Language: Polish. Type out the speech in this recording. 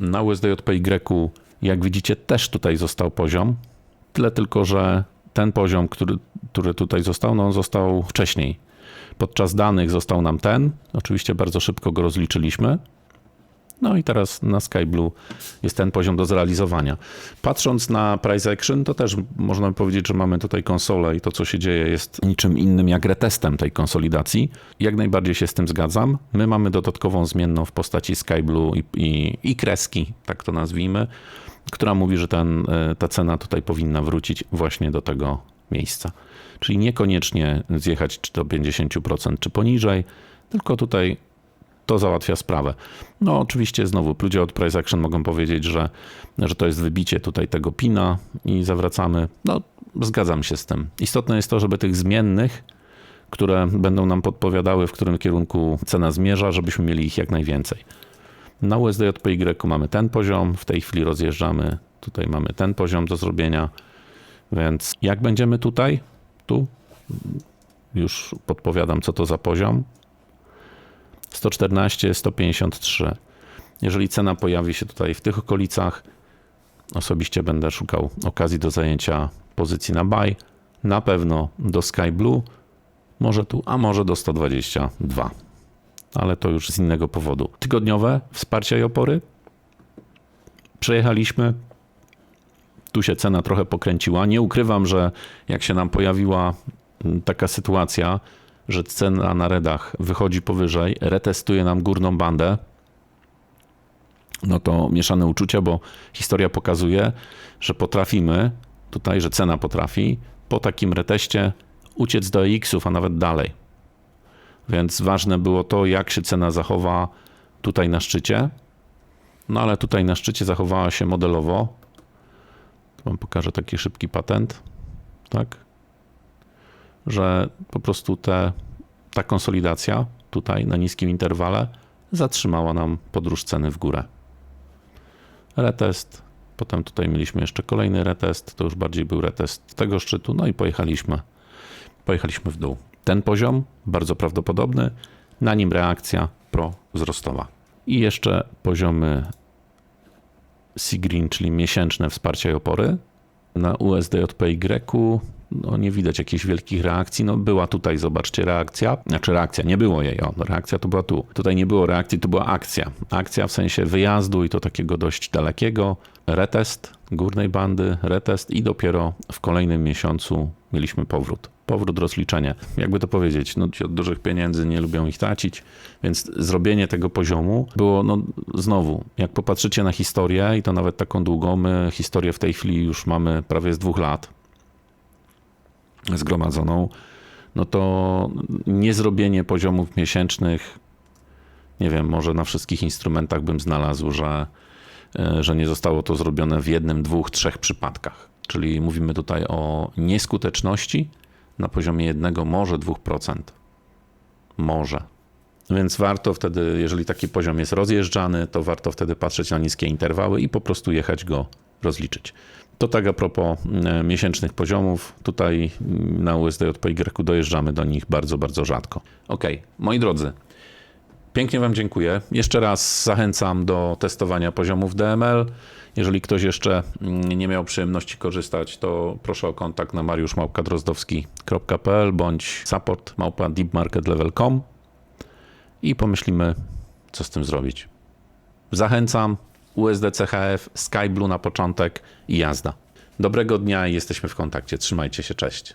Na USDJPY, jak widzicie, też tutaj został poziom. Tyle tylko, że ten poziom, który, który tutaj został, no on został wcześniej. Podczas danych został nam ten. Oczywiście bardzo szybko go rozliczyliśmy. No i teraz na SkyBlue jest ten poziom do zrealizowania. Patrząc na price action, to też można powiedzieć, że mamy tutaj konsolę i to, co się dzieje, jest niczym innym jak retestem tej konsolidacji. Jak najbardziej się z tym zgadzam. My mamy dodatkową zmienną w postaci SkyBlue i, i, i kreski, tak to nazwijmy, która mówi, że ten, e, ta cena tutaj powinna wrócić właśnie do tego miejsca. Czyli niekoniecznie zjechać czy do 50% czy poniżej, tylko tutaj to załatwia sprawę. No oczywiście znowu ludzie od price action mogą powiedzieć, że, że to jest wybicie tutaj tego pina i zawracamy. No zgadzam się z tym. Istotne jest to, żeby tych zmiennych, które będą nam podpowiadały, w którym kierunku cena zmierza, żebyśmy mieli ich jak najwięcej. Na USDJPY mamy ten poziom, w tej chwili rozjeżdżamy, tutaj mamy ten poziom do zrobienia, więc jak będziemy tutaj, tu już podpowiadam, co to za poziom. 114, 153. Jeżeli cena pojawi się tutaj w tych okolicach, osobiście będę szukał okazji do zajęcia pozycji na buy. Na pewno do Sky Blue, może tu, a może do 122. Ale to już z innego powodu. Tygodniowe wsparcia i opory. Przejechaliśmy. Tu się cena trochę pokręciła. Nie ukrywam, że jak się nam pojawiła mm, taka sytuacja, że cena na redach wychodzi powyżej, retestuje nam górną bandę, no to mieszane uczucia, bo historia pokazuje, że potrafimy, tutaj, że cena potrafi po takim reteście uciec do X-ów, a nawet dalej. Więc ważne było to, jak się cena zachowa tutaj na szczycie. No ale tutaj na szczycie zachowała się modelowo. Wam pokażę taki szybki patent. Tak że po prostu te, ta konsolidacja tutaj na niskim interwale zatrzymała nam podróż ceny w górę. Retest, potem tutaj mieliśmy jeszcze kolejny retest, to już bardziej był retest tego szczytu, no i pojechaliśmy, pojechaliśmy w dół. Ten poziom bardzo prawdopodobny, na nim reakcja pro-wzrostowa. I jeszcze poziomy Seagreen, czyli miesięczne wsparcia i opory. Na USDJPY no nie widać jakichś wielkich reakcji. No była tutaj, zobaczcie, reakcja. Znaczy reakcja, nie było jej, o, no, reakcja to była tu. Tutaj nie było reakcji, to była akcja. Akcja w sensie wyjazdu i to takiego dość dalekiego. Retest górnej bandy, retest i dopiero w kolejnym miesiącu mieliśmy powrót. Powrót, rozliczenie. Jakby to powiedzieć, no ci od dużych pieniędzy nie lubią ich tracić, więc zrobienie tego poziomu było, no znowu, jak popatrzycie na historię i to nawet taką długą, my historię w tej chwili już mamy prawie z dwóch lat, zgromadzoną, no to niezrobienie poziomów miesięcznych, nie wiem, może na wszystkich instrumentach bym znalazł, że, e, że nie zostało to zrobione w jednym, dwóch, trzech przypadkach. Czyli mówimy tutaj o nieskuteczności na poziomie jednego, może 2%. Może. Więc warto wtedy, jeżeli taki poziom jest rozjeżdżany, to warto wtedy patrzeć na niskie interwały i po prostu jechać go rozliczyć. To tak a propos e, miesięcznych poziomów. Tutaj mm, na USDJPY dojeżdżamy do nich bardzo, bardzo rzadko. Ok, moi drodzy, pięknie Wam dziękuję. Jeszcze raz zachęcam do testowania poziomów DML. Jeżeli ktoś jeszcze mm, nie miał przyjemności korzystać, to proszę o kontakt na mariuszmałkadrozdowski.pl bądź support deepmarketlevel.com i pomyślimy, co z tym zrobić. Zachęcam, USD CHF, Sky Blue na początek i jazda. Dobrego dnia i jesteśmy w kontakcie. Trzymajcie się, cześć.